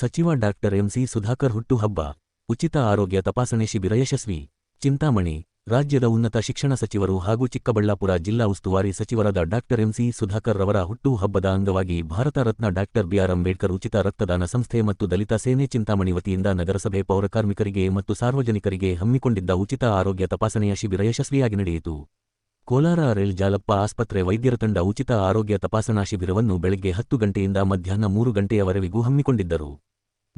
ಸಚಿವ doctor MC Sudhakar ಹುಟ್ಟುಹಬ್ಬ, ಉಚಿತ ಆರೋಗ್ಯ ತಪಾಸಣೆ ಶಿಬಿರ ಯಶಸ್ವಿ, ಚಿಂತಾಮಣಿ, ರಾಜ್ಯದ ಉನ್ನತ ಶಿಕ್ಷಣ ಸಚಿವರು ಹಾಗೂ ಚಿಕ್ಕಬಳ್ಳಾಪುರ ಜಿಲ್ಲಾ ಉಸ್ತುವಾರಿ ಸಚಿವರಾದ ಡಾಕ್ಟರ್ ಎಂಸಿ ಸುಧಾಕರ್ ರವರ ಹುಟ್ಟುಹಬ್ಬದ ಅಂಗವಾಗಿ Bharat Ratna doctor B R Ambedkar ಉಚಿತ ರಕ್ತದಾನ ಸಂಸ್ಥೆ ಮತ್ತು ದಲಿತ ಸೇನೆ ಚಿಂತಾಮಣಿ ವತಿಯಿಂದ ನಗರಸಭೆ ಪೌರಕಾರ್ಮಿಕರಿಗೆ ಮತ್ತು ಸಾರ್ವಜನಿಕರಿಗೆ ಹಮ್ಮಿಕೊಂಡಿದ್ದ ಉಚಿತ ಆರೋಗ್ಯ ತಪಾಸಣೆಯ ಶಿಬಿರ ಯಶಸ್ವಿಯಾಗಿ ನಡೆಯಿತು. ಕೋಲಾರ ರೈಲ್ ಜಾಲಪ್ಪ ಆಸ್ಪತ್ರೆ ವೈದ್ಯರ ತಂಡ ಉಚಿತ ಆರೋಗ್ಯ ತಪಾಸಣಾ ಶಿಬಿರವನ್ನು ಬೆಳಗ್ಗೆ ಹತ್ತು ಗಂಟೆಯಿಂದ ಮಧ್ಯಾಹ್ನ ಮೂರು ಗಂಟೆಯವರೆಗೂ ಹಮ್ಮಿಕೊಂಡಿದ್ದರು.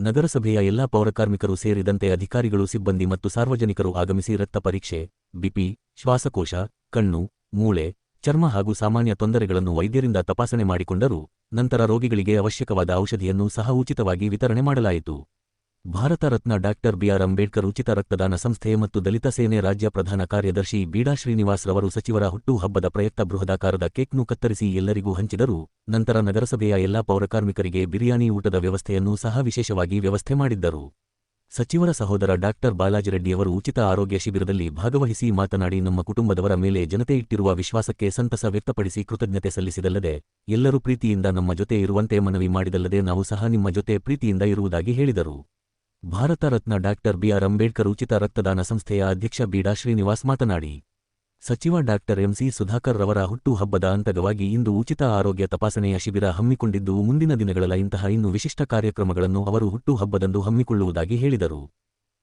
ನಗರಸಭೆಯ ಎಲ್ಲಾ ಪೌರಕಾರ್ಮಿಕರು ಸೇರಿದಂತೆ ಅಧಿಕಾರಿಗಳು, ಸಿಬ್ಬಂದಿ ಮತ್ತು ಸಾರ್ವಜನಿಕರು ಆಗಮಿಸಿ ರಕ್ತ ಪರೀಕ್ಷೆ, ಬಿಪಿ, ಶ್ವಾಸಕೋಶ, ಕಣ್ಣು, ಮೂಳೆ, ಚರ್ಮ ಹಾಗೂ ಸಾಮಾನ್ಯ ತೊಂದರೆಗಳನ್ನು ವೈದ್ಯರಿಂದ ತಪಾಸಣೆ ಮಾಡಿಕೊಂಡರು ನಂತರ ರೋಗಿಗಳಿಗೆ ಅವಶ್ಯಕವಾದ ಔಷಧಿಯನ್ನು ಸಹ ಉಚಿತವಾಗಿ ವಿತರಣೆ ಮಾಡಲಾಯಿತು. Bharat Ratna doctor B R Ambedkar ಉಚಿತ ರಕ್ತದಾನ ಸಂಸ್ಥೆ ಮತ್ತು ದಲಿತ ಸೇನೆ ರಾಜ್ಯ ಪ್ರಧಾನ ಕಾರ್ಯದರ್ಶಿ ಬೀಡಾ ಶ್ರೀನಿವಾಸ್ ರವರು ಸಚಿವರ ಹುಟ್ಟುಹಬ್ಬದ ಪ್ರಯುಕ್ತ ಬೃಹದಾಕಾರದ ಕೇಕ್ನು ಕತ್ತರಿಸಿ ಎಲ್ಲರಿಗೂ ಹಂಚಿದರು. ನಂತರ ನಗರಸಭೆಯ ಎಲ್ಲಾ ಪೌರಕಾರ್ಮಿಕರಿಗೆ ಬಿರಿಯಾನಿ ಊಟದ ವ್ಯವಸ್ಥೆಯನ್ನು ಸಹ ವಿಶೇಷವಾಗಿ ವ್ಯವಸ್ಥೆ ಮಾಡಿದ್ದರು. ಸಚಿವರ ಸಹೋದರ ಡಾಕ್ಟರ್ ಬಾಲಾಜಿರೆಡ್ಡಿಯವರು ಉಚಿತ ಆರೋಗ್ಯ ಶಿಬಿರದಲ್ಲಿ ಭಾಗವಹಿಸಿ ಮಾತನಾಡಿ, ನಮ್ಮ ಕುಟುಂಬದವರ ಮೇಲೆ ಜನತೆ ಇಟ್ಟಿರುವ ವಿಶ್ವಾಸಕ್ಕೆ ಸಂತಸ ವ್ಯಕ್ತಪಡಿಸಿ ಕೃತಜ್ಞತೆ ಸಲ್ಲಿಸಿದಲ್ಲದೆ, ಎಲ್ಲರೂ ಪ್ರೀತಿಯಿಂದ ನಮ್ಮ ಜೊತೆ ಇರುವಂತೆ ಮನವಿ ಮಾಡಿದಲ್ಲದೆ ನಾವು ಸಹ ನಿಮ್ಮ ಜೊತೆ ಪ್ರೀತಿಯಿಂದ ಇರುವುದಾಗಿ ಹೇಳಿದರು. Bharat Ratna doctor B R Ambedkar ಉಚಿತ ರಕ್ತದಾನ ಸಂಸ್ಥೆಯ ಅಧ್ಯಕ್ಷ ಬೀಡಾ ಶ್ರೀನಿವಾಸ್ ಮಾತನಾಡಿ, ಸಚಿವ ಡಾಕ್ಟರ್ ಎಂಸಿ ಸುಧಾಕರ್ ರವರ ಹುಟ್ಟುಹಬ್ಬದ ಅಂತಗವಾಗಿ ಇಂದು ಉಚಿತ ಆರೋಗ್ಯ ತಪಾಸಣೆಯ ಶಿಬಿರ ಹಮ್ಮಿಕೊಂಡಿದ್ದು, ಮುಂದಿನ ದಿನಗಳ ಇಂತಹ ಇನ್ನು ವಿಶಿಷ್ಟ ಕಾರ್ಯಕ್ರಮಗಳನ್ನು ಅವರು ಹುಟ್ಟುಹಬ್ಬದಂದು ಹಮ್ಮಿಕೊಳ್ಳುವುದಾಗಿ ಹೇಳಿದರು.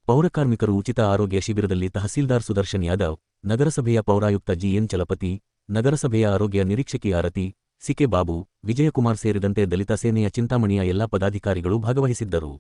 ಪೌರಕಾರ್ಮಿಕರು ಉಚಿತ ಆರೋಗ್ಯ ಶಿಬಿರದಲ್ಲಿ ತಹಸೀಲ್ದಾರ್ ಸುದರ್ಶನ್ ಯಾದವ್ ನಗರಸಭೆಯ ಪೌರಾಯುಕ್ತ ಜಿಎನ್ ಚಲಪತಿ, ನಗರಸಭೆಯ ಆರೋಗ್ಯ ನಿರೀಕ್ಷಕಿ ಆರತಿ ಸಿಕೆ ಬಾಬು, ವಿಜಯಕುಮಾರ್ ಸೇರಿದಂತೆ ದಲಿತ ಸೇನೆಯ ಚಿಂತಾಮಣಿಯ ಎಲ್ಲಾ ಪದಾಧಿಕಾರಿಗಳು ಭಾಗವಹಿಸಿದ್ದರು.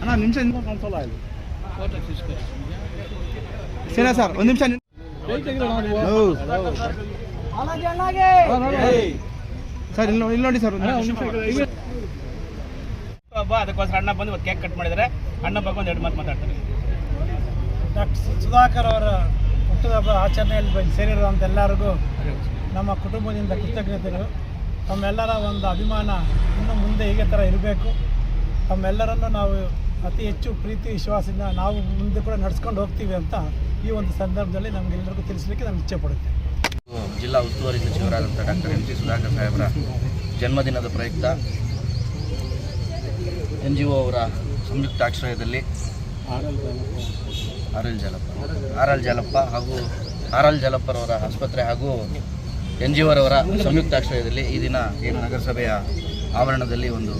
ಅಣ್ಣ ನಿಮಿಷ ಕಾಣಿಸಲ್ಲ ಇಲ್ಲಿ? ಸರಿ ಸರ್ ಒಂದು ನಿಮಿಷ ಸರ್ ಇಲ್ಲಿ ನೋಡಿ- ಇಲ್ಲಿ ನೋಡಿ ಸರ್ ಒಂದು ನಿಮಿಷ. ಹಬ್ಬ ಅದಕ್ಕೋಸ್ಕರ ಅಣ್ಣ ಬಂದು ಒಂದು ಕೇಕ್ ಕಟ್ ಮಾಡಿದರೆ. ಅಣ್ಣ ಬಗ್ಗೆ ಒಂದು ಎರಡು ಮಾತು ಮಾತಾಡ್ತಾರೆ. ಡಾಕ್ಟರ್ ಸುಧಾಕರ್ ಅವರ ಹುಟ್ಟುಹಬ್ಬ ಆಚರಣೆಯಲ್ಲಿ ಬಂದು ಸೇರಿರುವಂಥ ಎಲ್ಲರಿಗೂ ನಮ್ಮ ಕುಟುಂಬದಿಂದ ಕೃತಜ್ಞತೆಗಳು. ತಮ್ಮೆಲ್ಲರ ಒಂದು ಅಭಿಮಾನ ಇನ್ನು ಮುಂದೆ ಹೀಗೆ ಥರ ಇರಬೇಕು. ತಮ್ಮೆಲ್ಲರನ್ನು ನಾವು ಅತಿ ಹೆಚ್ಚು ಪ್ರೀತಿ ವಿಶ್ವಾಸದಿಂದ ನಾವು ಮುಂದೆ ಕೂಡ ನಡೆಸ್ಕೊಂಡು ಹೋಗ್ತೀವಿ ಅಂತ ಈ ಒಂದು ಸಂದರ್ಭದಲ್ಲಿ ನಮಗೆಲ್ಲರಿಗೂ ತಿಳಿಸಲಿಕ್ಕೆ ನಾನು ಇಚ್ಛೆ ಪಡುತ್ತೇನೆ ಜಿಲ್ಲಾ ಉಸ್ತುವಾರಿ ಸಚಿವರಾದಂಥ ಡಾಕ್ಟರ್ ಎಂ ಸಿ ಸುಧಾಕರ್ ಸಾಹೇಬರ ಜನ್ಮದಿನದ ಪ್ರಯುಕ್ತ ಎನ್ ಜಿ ಒ ಅವರ ಸಂಯುಕ್ತ ಆಶ್ರಯದಲ್ಲಿ R L Jalappa. R L Jalappa ಹಾಗೂ ಆರ್ ಎಲ್ ಜಾಲಪ್ಪರವರ ಆಸ್ಪತ್ರೆ ಹಾಗೂ ಎನ್ ಜಿ ಒರವರ ಸಂಯುಕ್ತ ಆಶ್ರಯದಲ್ಲಿ ಈ ದಿನ ಈ ನಗರಸಭೆಯ ಆವರಣದಲ್ಲಿ ಒಂದು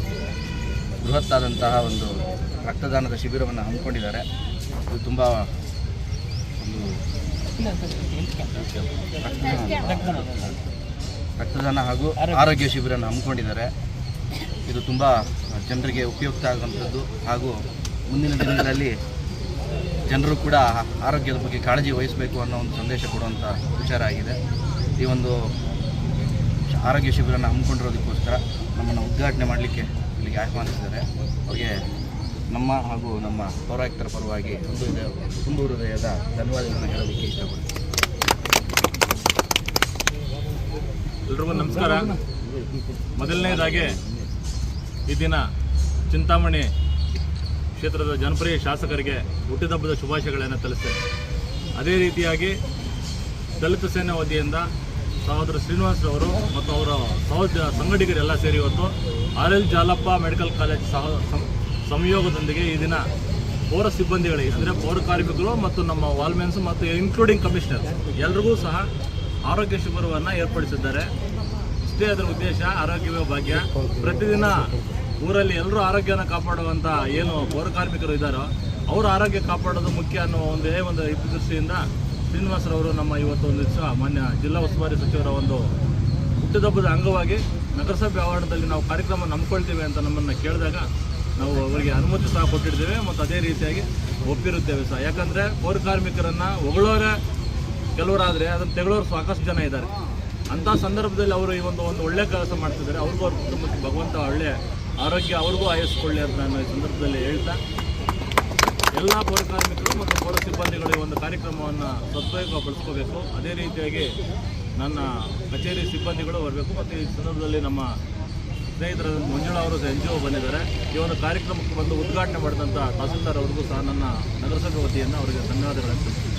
ಬೃಹತ್ತಾದಂತಹ ಒಂದು ರಕ್ತದಾನದ ಶಿಬಿರವನ್ನು ಹಮ್ಮಿಕೊಂಡಿದ್ದಾರೆ. ಇದು ತುಂಬ ಒಂದು ರಕ್ತದಾನ. ಹಾಗೂ ಆರೋಗ್ಯ ಶಿಬಿರವನ್ನು ಹಮ್ಮಿಕೊಂಡಿದ್ದಾರೆ. ಇದು ತುಂಬ ಜನರಿಗೆ ಉಪಯುಕ್ತ ಆಗುವಂಥದ್ದು ಹಾಗೂ ಮುಂದಿನ ದಿನಗಳಲ್ಲಿ ಜನರು ಕೂಡ ಆರೋಗ್ಯದ ಬಗ್ಗೆ ಕಾಳಜಿ ವಹಿಸಬೇಕು ಅನ್ನೋ ಒಂದು ಸಂದೇಶ ಕೊಡುವಂಥ ವಿಚಾರ ಆಗಿದೆ. ಈ ಒಂದು ಆರೋಗ್ಯ ಶಿಬಿರನ ಹಮ್ಮಿಕೊಂಡಿರೋದಕ್ಕೋಸ್ಕರ ನಮ್ಮನ್ನು ಉದ್ಘಾಟನೆ ಮಾಡಲಿಕ್ಕೆ ಇಲ್ಲಿಗೆ ಆಹ್ವಾನಿಸಿದ್ದಾರೆ. ಅವರಿಗೆ ನಮ್ಮ ಹಾಗೂ ನಮ್ಮ ಪೌರಾಯುಕ್ತರ ಪರವಾಗಿ ಒಂದು ತುಂಬು ಹೃದಯದ ಧನ್ಯವಾದಗಳನ್ನು ಹೇಳೋದಕ್ಕೆ ಇಷ್ಟಪಡ್ತೀನಿ. ಎಲ್ರಿಗೂ ನಮಸ್ಕಾರ. ಮೊದಲನೇದಾಗಿ ಈ ದಿನ ಚಿಂತಾಮಣಿ ಕ್ಷೇತ್ರದ ಜನಪ್ರಿಯ ಶಾಸಕರಿಗೆ ಹುಟ್ಟಿದಬ್ಬದ ಶುಭಾಶಯಗಳನ್ನು ತಿಳಿಸ್ತೇನೆ. ಅದೇ ರೀತಿಯಾಗಿ ದಲಿತ ಸೇನೆ ವತಿಯಿಂದ ಸಹೋದರ ಶ್ರೀನಿವಾಸರವರು ಮತ್ತು ಅವರ ಸಹೋದ ಸಂಗಡಿಗರೆಲ್ಲ ಸೇರಿ ಇವತ್ತು R L Jalappa medical college ಸಹ ಸಂಯೋಗದೊಂದಿಗೆ ಈ ದಿನ ಪೌರ ಸಿಬ್ಬಂದಿಗಳಿಗೆ, ಅಂದರೆ ಪೌರ ಕಾರ್ಮಿಕರು ಮತ್ತು ನಮ್ಮ ವಾಲ್ಮೆನ್ಸ್ ಮತ್ತು ಇನ್ಕ್ಲೂಡಿಂಗ್ ಕಮಿಷನರ್ ಎಲ್ರಿಗೂ ಸಹ ಆರೋಗ್ಯ ಶಿಬಿರವನ್ನು ಏರ್ಪಡಿಸಿದ್ದಾರೆ. ಇಷ್ಟೇ ಅದರ ಉದ್ದೇಶ, ಆರೋಗ್ಯವೇ ಭಾಗ್ಯ. ಪ್ರತಿದಿನ ಊರಲ್ಲಿ ಎಲ್ಲರೂ ಆರೋಗ್ಯನ ಕಾಪಾಡುವಂಥ ಏನು ಪೌರ ಕಾರ್ಮಿಕರು ಇದ್ದಾರೋ, ಅವರ ಆರೋಗ್ಯ ಕಾಪಾಡೋದು ಮುಖ್ಯ ಅನ್ನೋ ಒಂದೇ ಒಂದು ದೃಷ್ಟಿಯಿಂದ ಶ್ರೀನಿವಾಸರವರು ನಮ್ಮ ಇವತ್ತು ಒಂದು ದಿವಸ ಮಾನ್ಯ ಜಿಲ್ಲಾ ಉಸ್ತುವಾರಿ ಸಚಿವರ ಒಂದು ಹುಟ್ಟಿದಬ್ಬದ ಅಂಗವಾಗಿ ನಗರಸಭೆ ಆವರಣದಲ್ಲಿ ನಾವು ಕಾರ್ಯಕ್ರಮ ನಂಬಿಕೊಳ್ತೇವೆ ಅಂತ ನಮ್ಮನ್ನು ಕೇಳಿದಾಗ ನಾವು ಅವರಿಗೆ ಅನುಮತಿ ಸಹ ಕೊಟ್ಟಿರ್ತೇವೆ ಮತ್ತು ಅದೇ ರೀತಿಯಾಗಿ ಒಪ್ಪಿರುತ್ತೇವೆ ಸಹ. ಯಾಕಂದರೆ ಪೌರ ಕಾರ್ಮಿಕರನ್ನು ಹೊಗಳೋರೆ ಕೆಲವರಾದರೆ, ಅದನ್ನು ತೆಗಳೋರು ಸಾಕಷ್ಟು ಜನ ಇದ್ದಾರೆ. ಅಂಥ ಸಂದರ್ಭದಲ್ಲಿ ಅವರು ಈ ಒಂದು ಒಂದು ಒಳ್ಳೆ ಕೆಲಸ ಮಾಡ್ತಿದ್ದಾರೆ. ಅವ್ರಿಗೂ ಅವ್ರ ಕುಟುಂಬಕ್ಕೆ ಭಗವಂತ ಒಳ್ಳೆ ಆರೋಗ್ಯ, ಅವ್ರಿಗೂ ಆಯಸ್ಕೊಳ್ಳಿ ಅಂತ ನಾನು ಈ ಸಂದರ್ಭದಲ್ಲಿ ಹೇಳ್ತಾ ಎಲ್ಲ ಪೌರ ಕಾರ್ಮಿಕರು ಮತ್ತು ಪೌರ ಸಿಬ್ಬಂದಿಗಳು ಈ ಒಂದು ಕಾರ್ಯಕ್ರಮವನ್ನು ಸದುಪಯೋಗಪಡಿಸ್ಕೋಬೇಕು. ಅದೇ ರೀತಿಯಾಗಿ ನನ್ನ ಕಚೇರಿ ಸಿಬ್ಬಂದಿಗಳು ಬರಬೇಕು. ಮತ್ತು ಈ ಸಂದರ್ಭದಲ್ಲಿ ನಮ್ಮ ಸ್ನೇಹಿತರ ಮಂಜುಳಾ ಅವರು ಎನ್ ಜಿ ಒ ಬಂದಿದ್ದಾರೆ. ಈ ಒಂದು ಕಾರ್ಯಕ್ರಮಕ್ಕೆ ಬಂದು ಉದ್ಘಾಟನೆ ಮಾಡಿದಂಥ ತಹಸೀಲ್ದಾರ್ ಅವ್ರಿಗೂ ಸಹ ನನ್ನ ನಗರಸಭೆ ವತಿಯನ್ನು ಅವರಿಗೆ ಧನ್ಯವಾದಗಳನ್ನು ತಿಳಿಸ್ತೀನಿ.